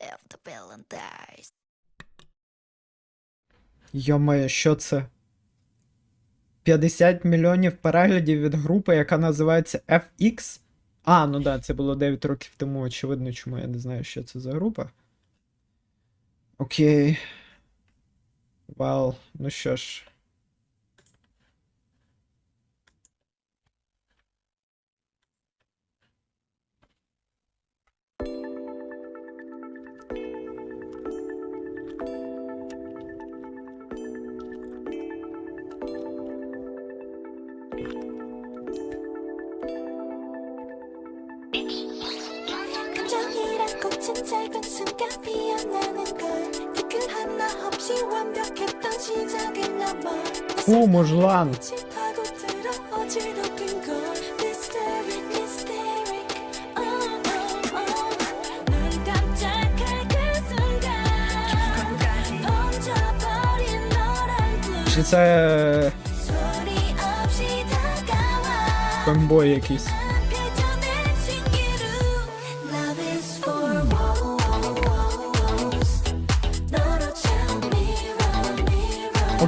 If the villain. Йомає, що це? 50 мільйонів переглядів від групи, яка називається FX. А, ну да, це було 9 років тому, очевидно, чому я не знаю, що це за група. Окей. Вау, ну що ж. 짧은 순간 피어나는 걸 댓글 하나 없이 완벽했던 시작을 넘어 Фу, мужлан. 짚하고 들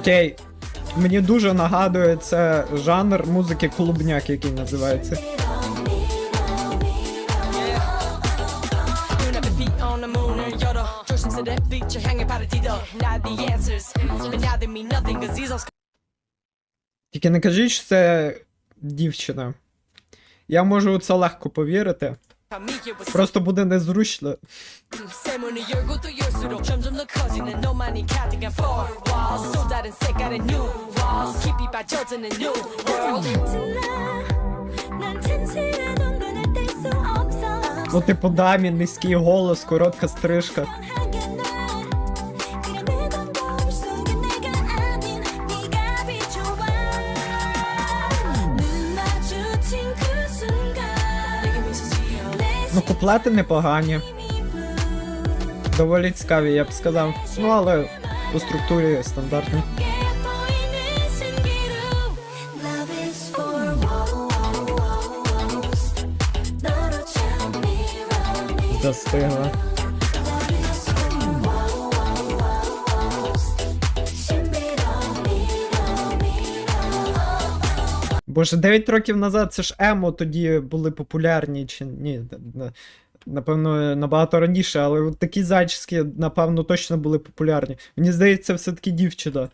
Окей. Мені дуже нагадує це жанр музики клубняк, який називається. Тільки не кажіть, що це дівчина. Я можу у це легко повірити. Просто буде незручно. Ну, типу, дамі, низький голос, коротка стрижка. Ну, куплети непогані. Доволі цікаві, я б сказав. Ну, але по структурі стандартні. Достигла. Боже, 9 років назад це ж емо тоді були популярні, чи ні. Напевно, набагато раніше, але от такі зачіски, напевно, точно були популярні. Мені здається, все-таки дівчина.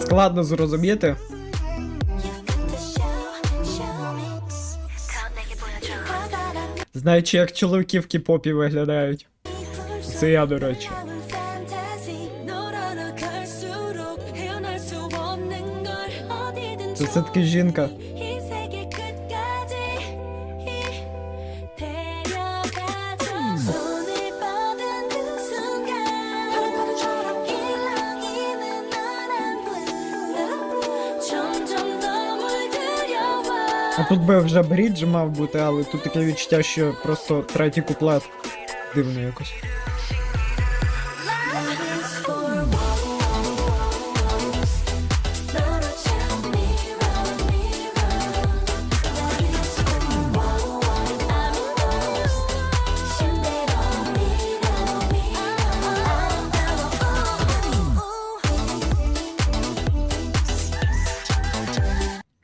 Складно зрозуміти. Знаючи, як чоловіки в кіп-попі виглядають. Це я, до речі. Це все-таки жінка. А тут би вже брідж мав бути, але тут таке відчуття, що просто третій куплет. Дивно якось.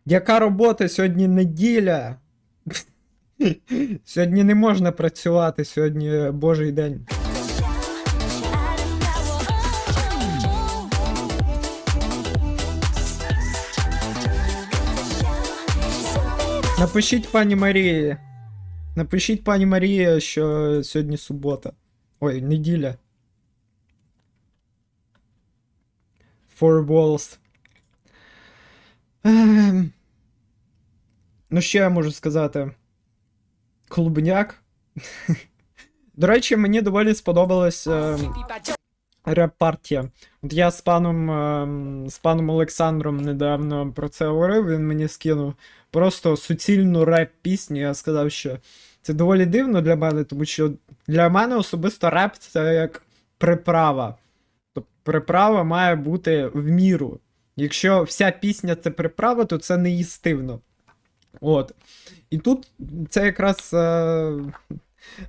Яка робота? Сьогодні неділя. Сьогодні не можна працювати, сьогодні божий день. Напишіть пані Марії. Напишіть пані Марії, що сьогодні субота. Ой, неділя. Four balls. Ну, що я можу сказати? Клубняк. До речі, мені доволі сподобалась е, реп-партія. От я з паном е, з паном Олександром недавно про це говорив, він мені скинув просто суцільну реп-пісню. Я сказав, що це доволі дивно для мене, тому що для мене особисто реп це як приправа. Тобто приправа має бути в міру. Якщо вся пісня це приправа, то це неїстивно. От. І тут це якраз. Е...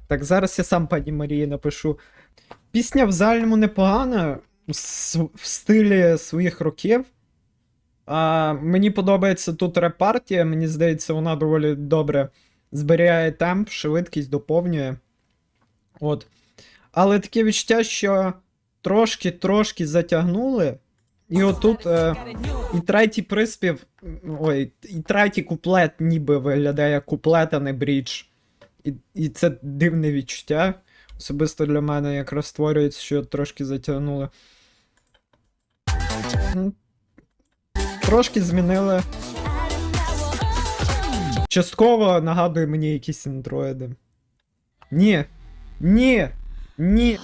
Так, зараз я сам пані Марії напишу. Пісня в загальному непогана в стилі своїх років. А, мені подобається тут репартія, мені здається, вона доволі добре зберігає темп, швидкість доповнює. От. Але таке відчуття, що трошки-трошки затягнули. І отут е, і третій приспів. Ой, і третій куплет ніби виглядає як куплет, а не брідж. І, і це дивне відчуття. Особисто для мене якраз створюється, що трошки затягнули. Ну, Трошки змінили. Частково нагадує мені якісь андроїди. Ні. Ні. Ні.